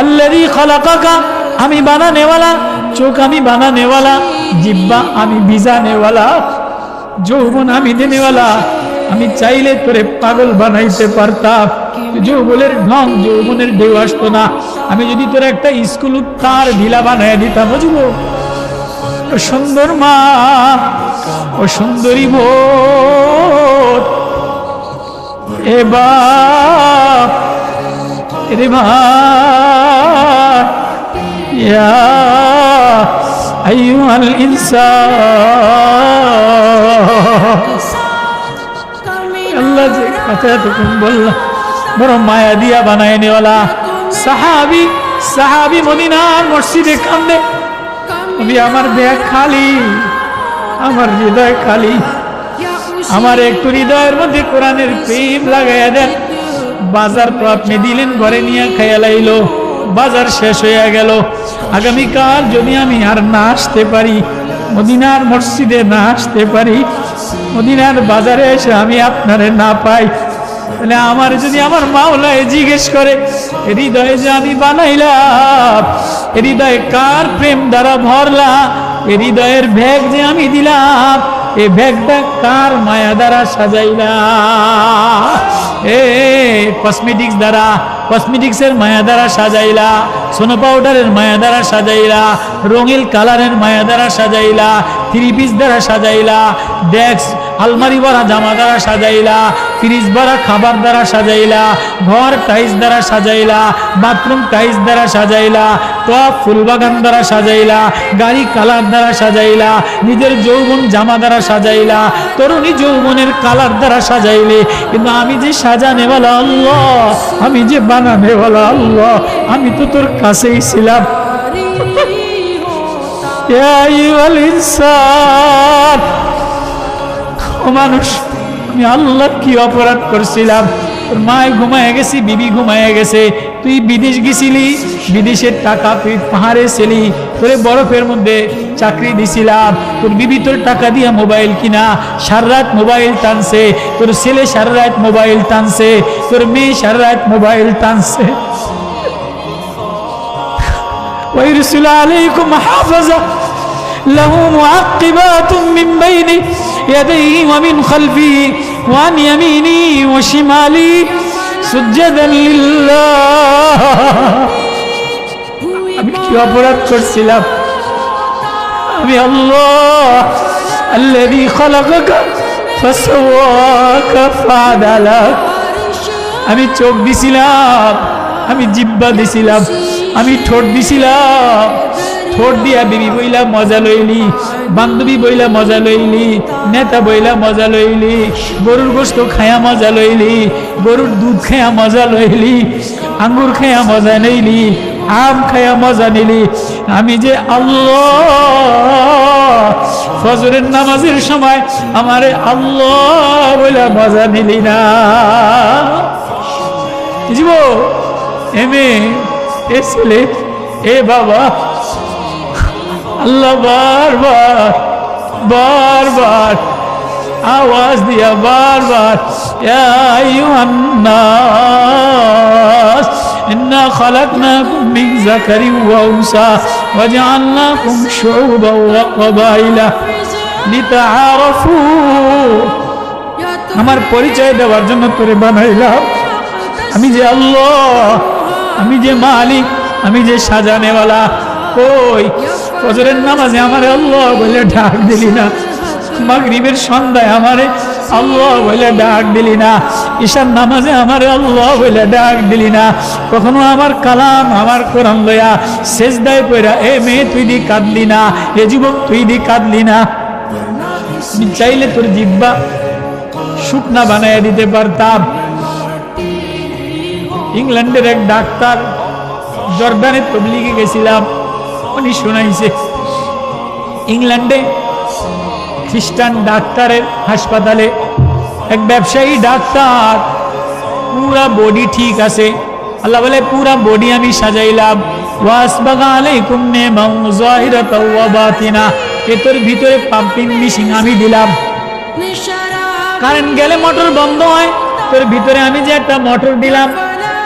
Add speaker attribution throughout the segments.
Speaker 1: আল্লাহি খালাকাকা, আমি বানানেওয়ালা, চোখ আমি বানানেওয়ালা, জিব্বা আমি ভিজানেওয়ালা, যৌবন আমি দেনেওয়ালা, আমি চাইলে তোরে পাগল বানাইতে পারতাম। যৌবনের ঢং যৌবনের ঢেউ আসতো না। আমি যদি তোর একটা স্কুল তার ঢিলা বানাই দিতাম বুঝব ও সুন্দর মা, ও সুন্দরী বোন, এ বাপ রে মা। আইয়ুহাল ইনসান। আল্লাহ যে কথা মায়া দিয়া বানায় নেওয়ালা। সাহাবি সাহাবি মদিনার মসজিদে কান্দে। নবী আমার দেহ খালি, আমার হৃদয় খালি। আমার একটু হৃদয়ের মধ্যে কোরআনের প্রেম লাগাইয়া দেন। বাজার তো আপনি দিলেন, ঘরে নিয়ে খাইয়া লাইলো। বাজার শেষ হইয়া গেল। আগামীকাল যদি আমি আর না আসতে পারি, মদিনার মসজিদে না আসতে পারি, মদিনার বাজারে এসে আমি আপনারে না পাই, তাহলে আমার যদি আমার মাওলায় জিজ্ঞেস করে, হৃদয়ে যে আমি বানাইলাম, হৃদয়ে কার প্রেম দ্বারা ভরলা হৃদয়ের ভেগ যে আমি দিলাম, এ ভেগটা কার মায়া দ্বারা সাজাইলা এ কসমেটিক্স দ্বারা কসমেটিক্সের মায়া দ্বারা সাজাইলা সোনো পাউডারের মায়া দ্বারা সাজাইলা রঙিল কালারের মায়া দ্বারা সাজাইলা থ্রি পিস দ্বারা সাজাইলা ডেস্ক আলমারি ভরা জামা দ্বারা সাজাইলা ফ্রিজ ভরা খাবার দ্বারা সাজাইলা, ঘর টাইস দ্বারা সাজাইলা বাথরুম টাইস দ্বারা সাজাইলা টপ ফুলবাগান দ্বারা সাজাইলা, গাড়ি কালার দ্বারা সাজাইলা, নিজের যৌবন জামা দ্বারা সাজাইলা, তরুণী যৌবনের কালার দ্বারা সাজাইলে। কিন্তু আমি যে সাজানেওয়ালা আল্লাহ, আমি যে বানানেওয়ালা আল্লাহ, আমি তো তোর কাছেই ছিলাম। মানুষ, আমি আল্লাহ কি অপরাধ করছিলাম? মায় ঘুমায় গেছি, বিবি ঘুমায় গেছে তুই বিদেশ গেছিলি বিদেশের টাকা তুই পাহাড়ে ছিলি তোরে বরফের মধ্যে চাকরি দিছিলাম তোর বিবি তোর টাকা দিয়া মোবাইল কিনা সারা রাত মোবাইল টানছে তোর ছেলে সারা রাত মোবাইল টানছে তোর মেয়ে সারা রাত মোবাইল টানছে ويرسل عليكم حافظة له معقبات من بين يديه ومن خلفه وعن يمينه وشماله سجدا لله আমি কি অপরাধ করছিলাম? আমি আমি চোখ দিছিলাম আমি জিব্বা দিছিলাম আমি ঠোঁট দিছিলাম। ঠোঁট দিয়া বিবি বইলা মজা লইলি, বান্ধবী বইলা মজা লইলি, নেতা বইলা মজা লইলি, গরুর গোস্ত খায়া মজা লইলি, গরুর দুধ খায়া মজা লইলি, আঙ্গুর খায়া মজা লইলি আম খায়া মজা নিলি। আমি যে আল্লাহ, ফজরের নামাজের সময় আমারে আল্লাহ বইলা মজা নিলি না। বুঝব এমে এ ছেলে, এ বাবা আল্লাহ বারবার বারবার আওয়াজ দিয়া বারবার ইয়া আইয়ুহান নাস إنا خلقناكم من ذكر وأنثى وجعلناكم شعوبا وقبائل لتعارفوا আমার পরিচয় দেওয়ার জন্য তোরে বানাইলাম আমি যে আল্লাহ আমি যে মালিক আমি যে সাজানেওয়ালা কই ফজরের নামাজে আমারে আল্লাহ বলে ডাক দিলি না। মাগরিবের সন্ধ্যায় আমারে আল্লাহ বলে ডাক দিলি না। ঈশার নামাজে আমারে আল্লাহ বলে ডাক দিলি না। কখনো আমার কালাম, আমার কোরআন লয়া শেষ দায় কইরা এ মেয়ে, তুই দি কাঁদলি না। এ যুবক, তুই দি কাঁদলি না। চাইলে তোর জিব্বা শুকনা বানাইয়া দিতে পারতাম। ইংল্যান্ডের এক ডাক্তার জর্দানের তবলিগে গেছিলাম। উনি শোনাইছে। ইংল্যান্ডে খ্রিস্টান ডাক্তারের হাসপাতালে এক ব্যবসায়ী ডাক্তার, পুরা বডি ঠিক আছে। আল্লাহ বলে, পুরা বডি আমি সাজাইলাম। এতর ভিতরে পাম্পিং আমি দিলাম। গেলে মোটর বন্ধ হয়। তোর ভিতরে আমি যে একটা মোটর দিলাম,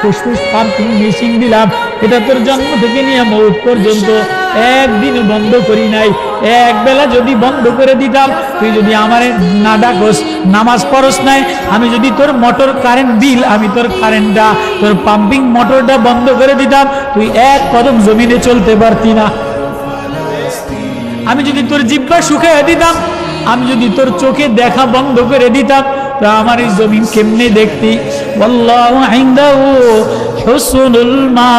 Speaker 1: ফুসফুস পাম্পিং মেশিন দিলাম। এটা তোর জন্ম থেকে নিয়ে মৌত পর্যন্ত। একদিন বন্ধ করি নাই। এক বেলা যদি বন্ধ করে দিতাম, তুই যদি আমারে না ডাকস, নামাজ পড়স নাই, আমি যদি তোর মোটর কারেন্ট বিল আমি তোর কারেন্টটা তোর পাম্পিং মোটরটা বন্ধ করে দিতাম, তুই এক কদম জমিনে চলতে পারতি না। আমি যদি তোর জিব্বা শুকিয়ে দিতাম, আমি যদি তোর চোখে দেখা বন্ধ করে দিতাম, তা আমার এই জমিন কেমনে দেখতি? wallahu indahu হুসনুল মা